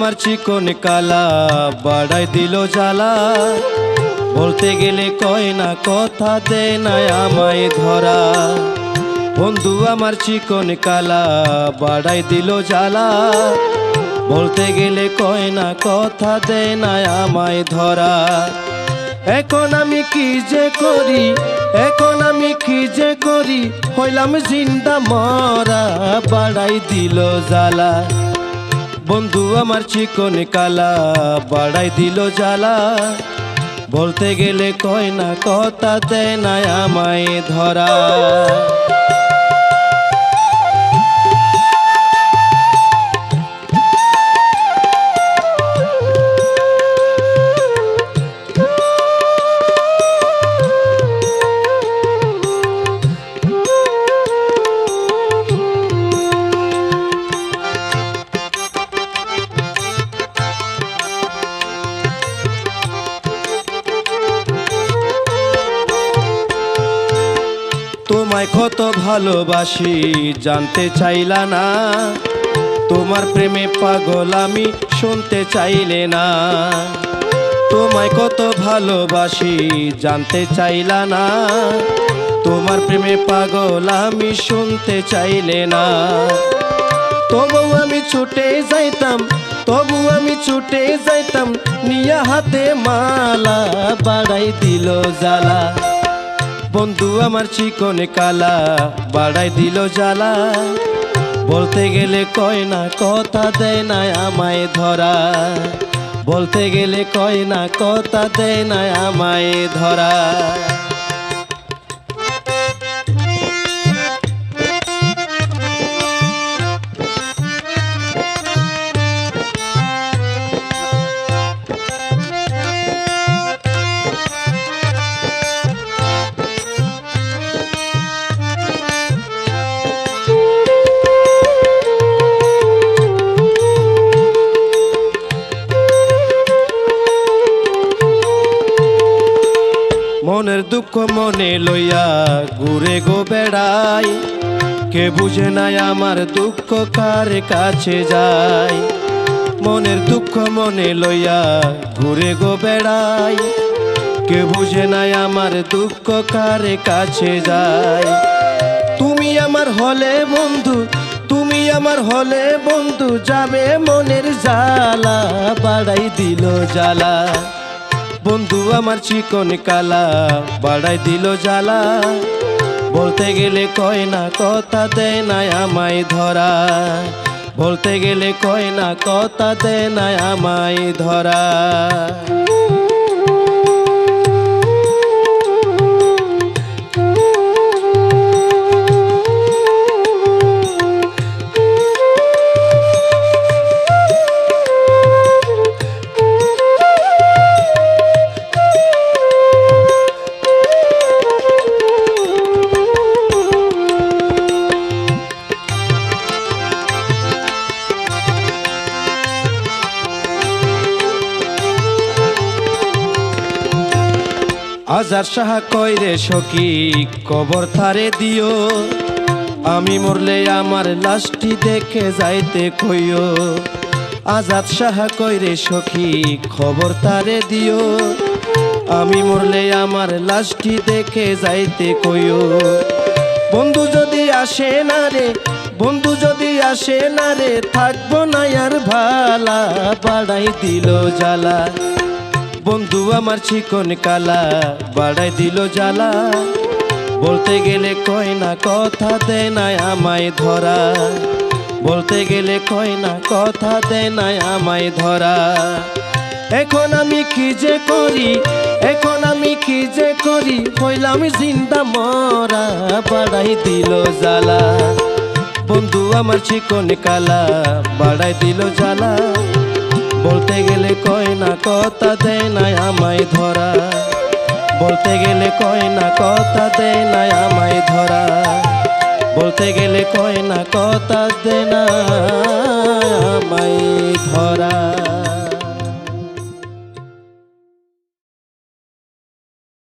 আমার চিকন কালা, বাড়াই দিল জ্বালা। বলতে গেলে কয় না, কথা দে না আমায় ধরা। বন্ধু আমার চিকন কালা, বাড়াই দিল জ্বালা। বলতে গেলে কয় না, কথা দে না আমায় ধরা। এখন আমি কি যে করি, এখন আমি কি যে করি, হইলাম জিন্দা মরা, বাড়াই দিল জ্বালা। বন্ধু আমার চিকন কালা, বাড়াই দিল জ্বালা। বলতে গেলে কয় না, কথা দেয় না আমায় ধরা। তোমায় কত ভালোবাসি, জানতে চাইলা না। তোমার প্রেমে পাগল আমি শুনতে চাইলে না। তোমায় কত ভালোবাসি, জানতে চাইলা না। তোমার প্রেমে পাগল আমি শুনতে চাইলে না। তবু আমি ছুটে যাইতাম তবু আমি ছুটে যাইতাম, নিয়া হাতে মালা বাড়াই দিল জ্বালা। বন্ধু আমার চিকনে কালা, বাড়াই দিল জ্বালা। বলতে গেলে কয় না, কথা দেয় না আমায় ধরা। বলতে গেলে কয় না, কথা দেয় না আমায় ধরা। মনের দুঃখ মনে লইয়া ঘুরে গো বেড়াই। কে বুঝে নাই আমার দুঃখ কার কাছে যায়। মনের দুঃখ মনে লইয়া ঘুরে গো বেড়াই। কে বুঝে নাই আমার দুঃখ কার কাছে যায়। তুমি আমার হলে বন্ধু, তুমি আমার হলে বন্ধু, যাবে মনের জ্বালা বাড়াই দিল জ্বালা। বন্ধু আমার চিকন কালা, বাড়াই দিল জ্বালা। বলতে গেলে কয় না, কথা দেয় না আমায় ধরা। বলতে গেলে কয় না, কথা দেয় না আমায় ধরা। আজার সাহা কইরে সখী, কবর থারে দিও। আমি মরলে আমার লাশটি দেখে যাইতে কইও। আজাদ সাহা কইরে সখী, খবর তারে দিও। আমি মরলে আমার লাশটি দেখে যাইতে কইও। বন্ধু যদি আসে না রে, বন্ধু যদি আসে না রে, থাকব না আর ভালা, বাড়াই দিল জ্বালা। বন্ধু আমার চিকন কালা, বাড়াই দিল জ্বালা। বলতে গেলে কয় না, কথা দেয় নাই আমায় ধরা। বলতে গেলে কয় না, কথা দেয় নাই আমায় ধরা। এখন আমি কি যে করি, এখন আমি কি যে করি হইলাম জিন্দা মরা, বাড়াই দিল জ্বালা। বন্ধু আমার চিকন কালা, বাড়াই দিল জ্বালা। বলতে গেলে কয় না কথা দেয় না আমায় ধরা। বলতে গেলে কয় না কথা দেয় না আমায় ধরা। বলতে গেলে কয় না কথা দেয় না আমায় ধরা।